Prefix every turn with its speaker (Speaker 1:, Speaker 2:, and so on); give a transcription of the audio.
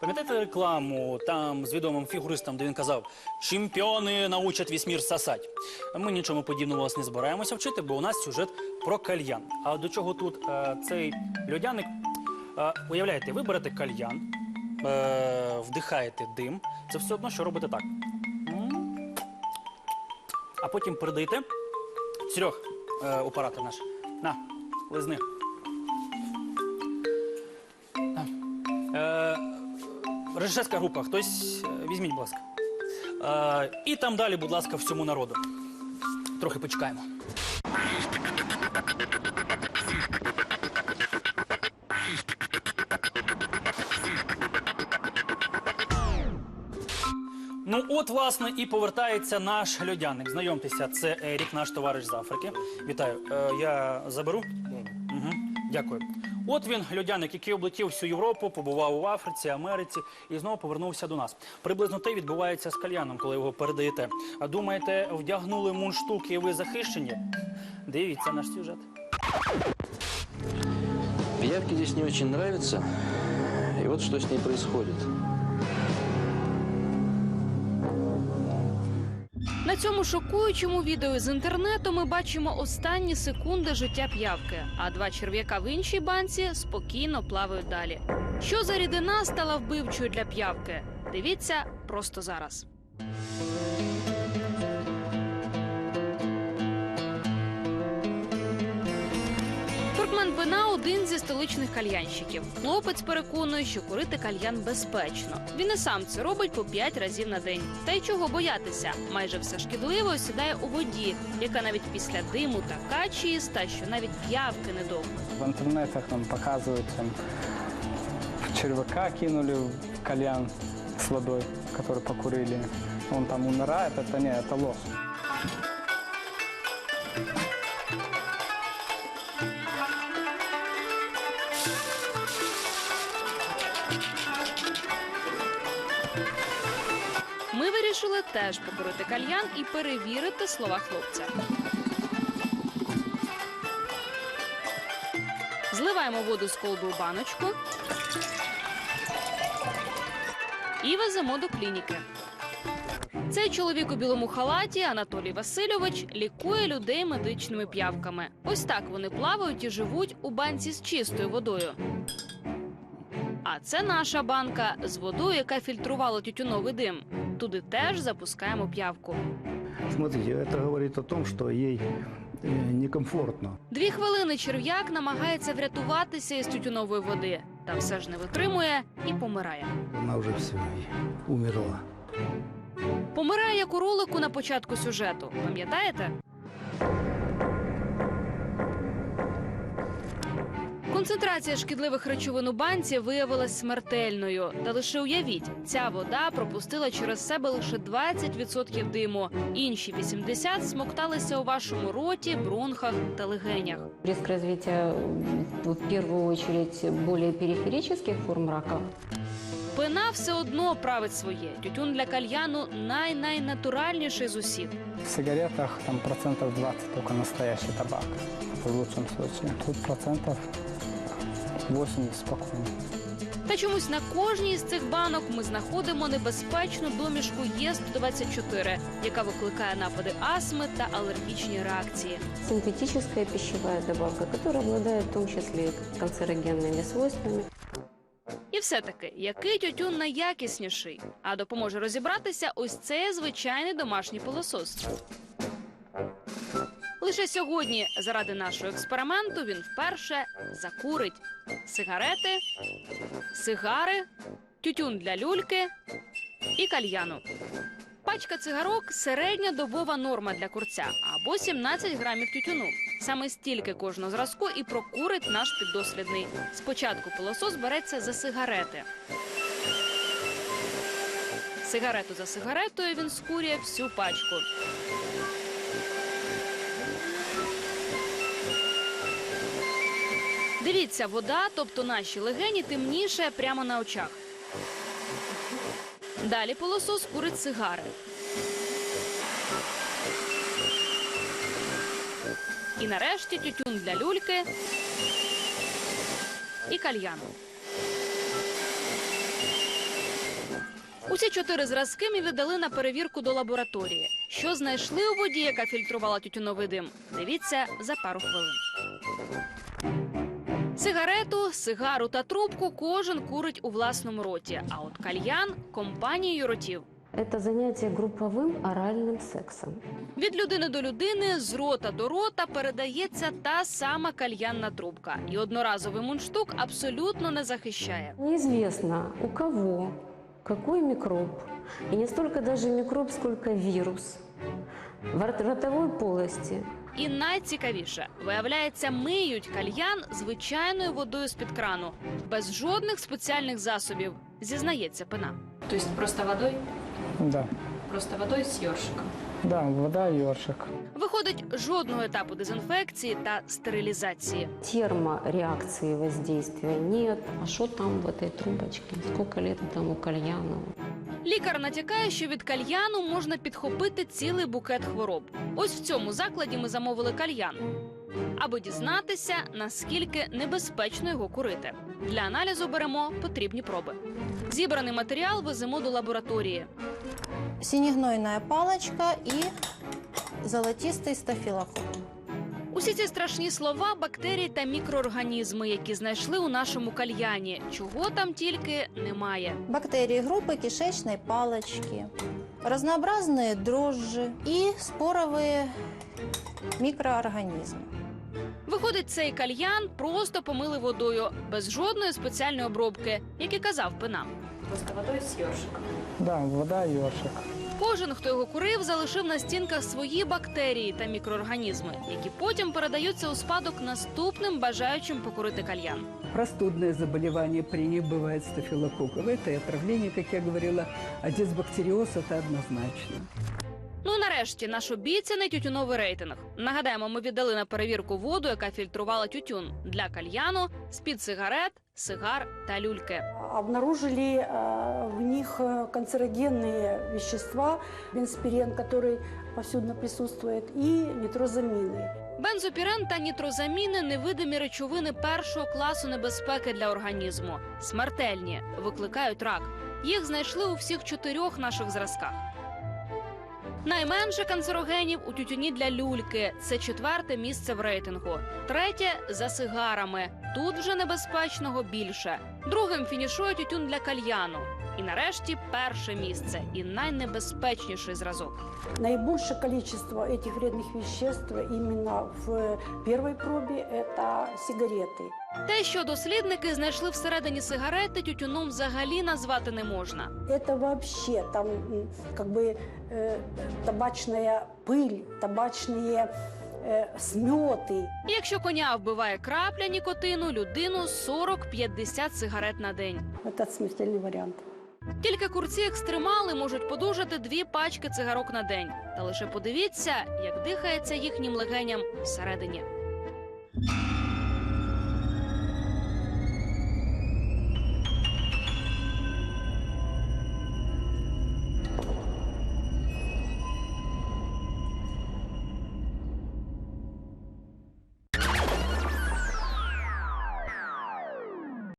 Speaker 1: Пам'ятаєте рекламу там з відомим фігуристом, де він казав чемпіони научать весь мір сосать. Ми нічому подібного вас не збираємося вчити, бо у нас сюжет про кальян. А до чого тут е, цей льодяник? Е, уявляєте, ви берете кальян, е, вдихаєте дим. Це все одно, що робите так. А потім передаєте. Серег, е, оператор наш. На, лизни. Режисерська група, хтось е, візьміть, будь ласка. Е, і там далі, будь ласка, всьому народу. Трохи почекаємо. Ну, от, власне, і повертається наш льодяник. Знайомтеся, це Ерік, наш товариш з Африки. Вітаю. Е, я заберу? Угу. Дякую. От він, льодяник, який облетів всю Європу, побував у Африці, Америці і знову повернувся до нас. Приблизно те відбувається з кальяном, коли його передаєте. А думаєте, вдягнули мундштуки і ви захищені? Дивіться наш сюжет.
Speaker 2: Пиявке здесь не очень нравится. И вот что с ней происходит.
Speaker 3: На цьому шокуючому відео з інтернету ми бачимо останні секунди життя п'явки, а два черв'яка в іншій банці спокійно плавають далі. Що за рідина стала вбивчою для п'явки? Дивіться просто зараз. Туркмен Бена один зі столичних кальянщиків. Хлопець переконує, що курити кальян безпечно. Він і сам це робить по 5 разів на день. Та й чого боятися? Майже все шкідливе осідає у воді, яка навіть після диму така чиста, що навіть п'явки не довго.
Speaker 4: В интернетах нам показывают, там, червяка кинули в кальян с водой, который покурили. Он там умирает, это не, это ложь.
Speaker 3: Вирішили теж покурити кальян і перевірити слова хлопця. Зливаємо воду з колби у баночку і веземо до клініки. Цей чоловік у білому халаті Анатолій Васильович лікує людей медичними п'явками. Ось так вони плавають і живуть у банці з чистою водою. А це наша банка з водою, яка фільтрувала тютюновий дим. Туди теж запускаємо п'явку.
Speaker 5: Смотрите, это говорит о том, что ей э, некомфортно.
Speaker 3: Дві хвилини черв'як намагається врятуватися із тютюнової води, та все ж не витримує і помирає.
Speaker 5: Она уже все умерла.
Speaker 3: Помирає як у ролику на початку сюжету. Пам'ятаєте? Концентрація шкідливих речовин у банці виявилась смертельною. Та лише уявіть, ця вода пропустила через себе лише 20% диму. Інші 80% смокталися у вашому роті, бронхах та легенях.
Speaker 6: Риск развития м, в первую очередь более периферических форм рака
Speaker 3: Пина все одно править своє. Тютюн для кальяну най-найнатуральніший з усіх.
Speaker 4: В сигаретах там процентов 20 только настоящий табак, в лучшем случае. Тут процентов 80 спокойно.
Speaker 3: Та чомусь на кожній з цих банок ми знаходимо небезпечну домішку Є124, яка викликає напади астми та алергічні реакції.
Speaker 6: синтетическая пищевая добавка, которая обладает в том числе канцерогенными свойствами.
Speaker 3: І все-таки, який тютюн найякісніший? А допоможе розібратися ось цей звичайний домашній пилосос. Лише сьогодні, заради нашого експерименту, він вперше закурить сигарети, сигари, тютюн для люльки і кальяну. Пачка цигарок середня добова норма для курця або 17 грамів тютюну. Саме стільки кожного зразку і прокурить наш піддослідний. Спочатку пилосос береться за сигарети. Сигарету за сигаретою він скурює всю пачку. Дивіться, вода, тобто наші легені, темніше прямо на очах. Далі полосос курить сигари. І нарешті тютюн для люльки і кальян. Усі чотири зразки ми віддали на перевірку до лабораторії. Що знайшли у воді, яка фільтрувала тютюновий дим? Дивіться за пару хвилин. Сигарету, сигару та трубку кожен курить у власному роті. А от кальян компанією ротів.
Speaker 6: Это занятие групповым оральным сексом.
Speaker 3: Від людини до людини, з рота до рота передається та сама кальянна трубка. І одноразовий мундштук абсолютно не захищає.
Speaker 6: Неизвестно, у кого какой микроб, и не столько даже микроб, сколько вирус в рот- ротовой полости.
Speaker 3: І найцікавіше, виявляється, миють кальян звичайною водою з-під крану, без жодних спеціальних засобів, зізнається пина.
Speaker 7: То есть просто водой?
Speaker 4: Да,
Speaker 7: Просто водой с ёршиком.
Speaker 4: да, вода и ёршик.
Speaker 3: Виходить, жодного етапу дезінфекції та стерилізації.
Speaker 6: Термореакции воздействия нет. А что там в этой трубочке? Сколько лет там у кальяна?
Speaker 3: Лікар натякає, що від кальяну можна підхопити цілий букет хвороб. Ось в цьому закладі ми замовили кальян, аби дізнатися, наскільки небезпечно його курити. Для аналізу беремо потрібні проби. Зібраний матеріал веземо до лабораторії.
Speaker 8: синегнойная палочка и золотистый стафилококк.
Speaker 3: Усі ці страшні слова, бактерії та мікроорганізми, які знайшли у нашому кальяні. Чого там тільки немає.
Speaker 8: Бактерии группы кишечной палочки, разнообразные дрожжи и споровые микроорганизмы.
Speaker 3: Виходить, цей кальян просто помили водою, без жодної спеціальної обробки, як і казав пина.
Speaker 7: Просто водой с ёршиком.
Speaker 4: Да, вода и ёршик.
Speaker 3: Кожен, хто його курив, залишив на стінках свої бактерії та мікроорганізми, які потім передаються у спадок наступним бажаючим покурити кальян.
Speaker 9: Простудное заболевание при них бывает стафилококковое. Это и отравление, как я говорила. А дисбактериоз – это однозначно.
Speaker 3: Ну і нарешті наш обіцяний тютюновий рейтинг. Нагадаємо, ми віддали на перевірку воду, яка фільтрувала тютюн для кальяну, з-під сигарет, сигар та люльки.
Speaker 10: обнаружили э, в них э, канцерогенные вещества, бенспирен, который повсюдно присутствует, и нитрозамины.
Speaker 3: Бензопірен та нітрозаміни невидимі речовини першого класу небезпеки для організму. Смертельні, викликають рак. Їх знайшли у всіх чотирьох наших зразках. Найменше канцерогенів у тютюні для люльки. Це четверте місце в рейтингу. Третє за сигарами. Тут вже небезпечного більше. Другим фінішує тютюн для кальяну. І нарешті перше місце і найнебезпечніший зразок.
Speaker 10: Наибольшее количество этих вредных веществ именно в первой пробе – это сигареты.
Speaker 3: Те, що дослідники знайшли всередині сигарети, тютюном взагалі назвати не можна.
Speaker 10: Это вообще там м, как бы э, табачная пыль, табачные э, сметы.
Speaker 3: І Якщо коня вбиває крапля нікотину, людину 40-50 сигарет на день.
Speaker 10: Это смертельный вариант.
Speaker 3: Тільки курці екстремали можуть подужати дві пачки цигарок на день. Та лише подивіться, як дихається їхнім легеням всередині.